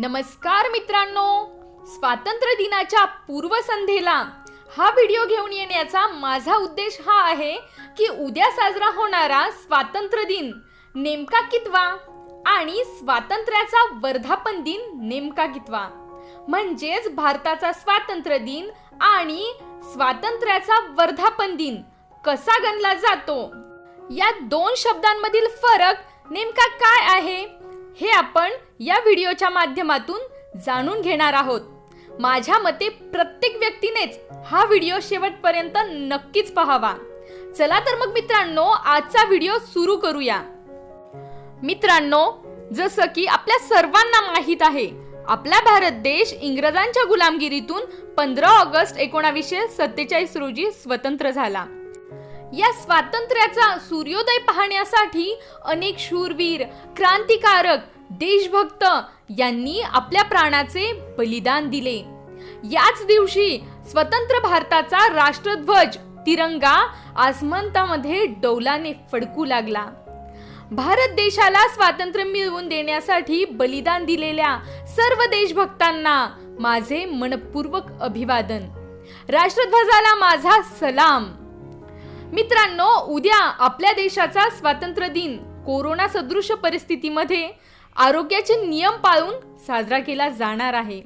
नमस्कार मित्रांनो. स्वातंत्र्य दिनाच्या पूर्वसंध्येला हा व्हिडिओ घेऊन येण्याचा माझा उद्देश हा आहे की उद्या साजरा होणारा स्वातंत्र्य दिन नेमका कितवा आणि स्वातंत्र्याचा वर्धापन दिन नेमका कितवा? म्हणजेच भारताचा स्वातंत्र्य दिन आणि स्वातंत्र्याचा वर्धापन दिन कसा गणला जातो? या दोन शब्दांमधील फरक नेमका काय आहे? हे आपण या व्हिडिओच्या माध्यमातून जाणून घेणार आहोत. माझ्या मते प्रत्येक व्यक्तीनेच हा व्हिडिओ शेवटपर्यंत नक्कीच पाहावा. चला तर मग मित्रांनो आजचा व्हिडिओ सुरू करूया. मित्रांनो जसं की आपल्या सर्वांना माहीत आहे आपला भारत देश इंग्रजांच्या गुलामगिरीतून पंधरा ऑगस्ट एकोणावीसशे सत्तेचाळीस रोजी स्वतंत्र झाला. या स्वातंत्र्याचा सूर्योदय पाहण्यासाठी अनेक शूरवीर क्रांतिकारक देशभक्त यांनी आपल्या प्राणाचे बलिदान दिले. याच दिवशी स्वतंत्र भारताचा राष्ट्रध्वज तिरंगा आसमंतामध्ये डौलाने फडकू लागला. भारत देशाला स्वातंत्र्य मिळवून देण्यासाठी बलिदान दिलेल्या सर्व देशभक्तांना माझे मनपूर्वक अभिवादन. राष्ट्रध्वजाला माझा सलाम. मित्रांनो उद्या आपल्या देशाचा स्वातंत्र्य दिन. कोरोना सदृश परिस्थितीमध्ये आरोग्याचे नियम पाळून साजरा केला जाणार आहे.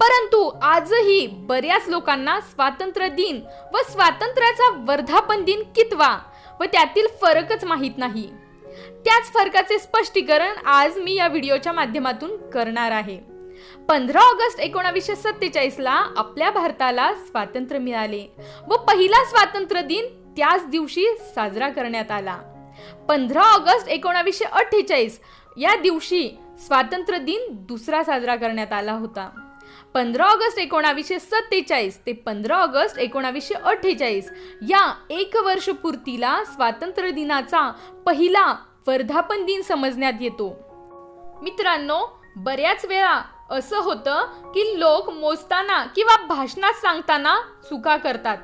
परंतु आजही बऱ्याच लोकांना स्वातंत्र्य दिन व स्वातंत्र्याचा वर्धापन दिन कितवा व त्यातील फरकच माहीत नाही. त्याच फरकाचे स्पष्टीकरण आज मी या व्हिडिओच्या माध्यमातून करणार आहे. पंधरा ऑगस्ट एकोणावीसशे सत्तेचाळीसला आपल्या भारताला स्वातंत्र्य मिळाले व पहिला स्वातंत्र्य दिन त्याच दिवशी साजरा करण्यात आला. पंधरा ऑगस्ट एकोणावीसशे अठ्ठेचाळीस या दिवशी स्वातंत्र्य दिन दुसरा साजरा करण्यात आला होता. पंधरा ऑगस्ट एकोणावीसशे सत्तेचाळीस ते पंधरा ऑगस्ट एकोणावीसशे अठ्ठेचाळीस या एक वर्ष पूर्तीला स्वातंत्र्य दिनाचा पहिला वर्धापन दिन समजण्यात येतो. मित्रांनो बऱ्याच वेळा असं होतं की लोक मोजताना किंवा भाषणात सांगताना चुका करतात.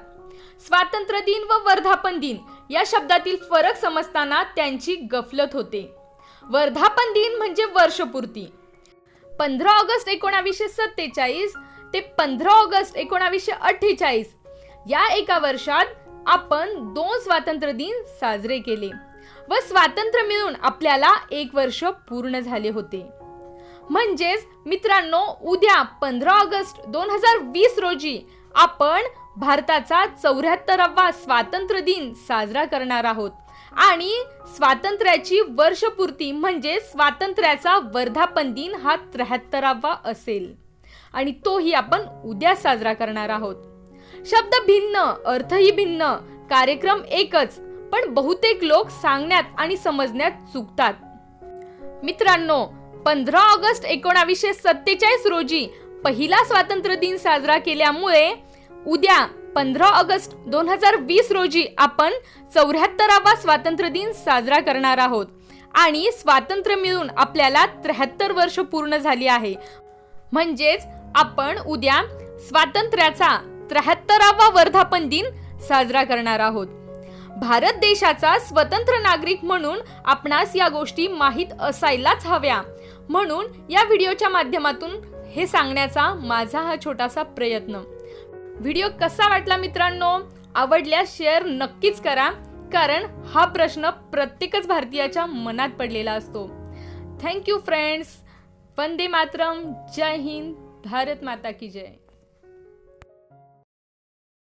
स्वातंत्र्य दिन व वर्धापन दिन या शब्दातील फरक समजताना त्यांची गफलत होते. वर्धापन दिन म्हणजे वर्षपूर्ती. पंधरा ऑगस्ट एकोणावीसशे सत्तेचाळीस ते पंधरा ऑगस्ट एकोणावीसशे अठ्ठेचाळीस या एका वर्षात आपण दोन स्वातंत्र्य दिन साजरे केले व स्वातंत्र्य मिळून आपल्याला एक वर्ष पूर्ण झाले होते. म्हणजेच मित्रांनो उद्या पंधरा ऑगस्ट दोन हजार वीस रोजी आपण भारताचा चौऱ्याहत्तरावा स्वातंत्र्य दिन साजरा करणार आहोत. आणि स्वातंत्र्याची वर्षपूर्ती म्हणजे स्वातंत्र्याचा वर्धापन दिन हा त्र्याहत्तरावा असेल. आणि तोही आपण उद्या साजरा करणार आहोत. शब्द भिन्न अर्थही भिन्न कार्यक्रम एकच पण बहुतेक लोक सांगण्यात आणि समजण्यात चुकतात. मित्रांनो पंधरा ऑगस्ट एकोणावीसशे सत्तेचाळीस रोजी पहिला स्वातंत्र्य दिन साजरा केल्यामुळे उद्या पंधरा ऑगस्ट दोन हजार वीस रोजी आपण चौऱ्याहत्तरावा स्वातंत्र्य दिन साजरा करणार आहोत. आणि स्वातंत्र्य मिळून आपल्याला त्र्याहत्तर वर्ष पूर्ण झाली आहे. म्हणजेच आपण उद्या स्वातंत्र्याचा त्र्याहत्तरावा वर्धापन दिन साजरा करणार आहोत. भारत देशाचा स्वतंत्र नागरिक म्हणून आपणास या गोष्टी माहीत असायलाच हव्या. म्हणून या व्हिडिओच्या माध्यमातून हे सांगण्याचा माझा हा छोटासा प्रयत्न. व्हिडिओ कसा वाटला मित्रांनो? आवडल्यास शेअर नक्कीच करा कारण हा प्रश्न प्रत्येकच भारतीयाच्या मनात पडलेला असतो. थँक्यू फ्रेंड्स वंदे मातरम. जय हिंद. भारत माता की जय.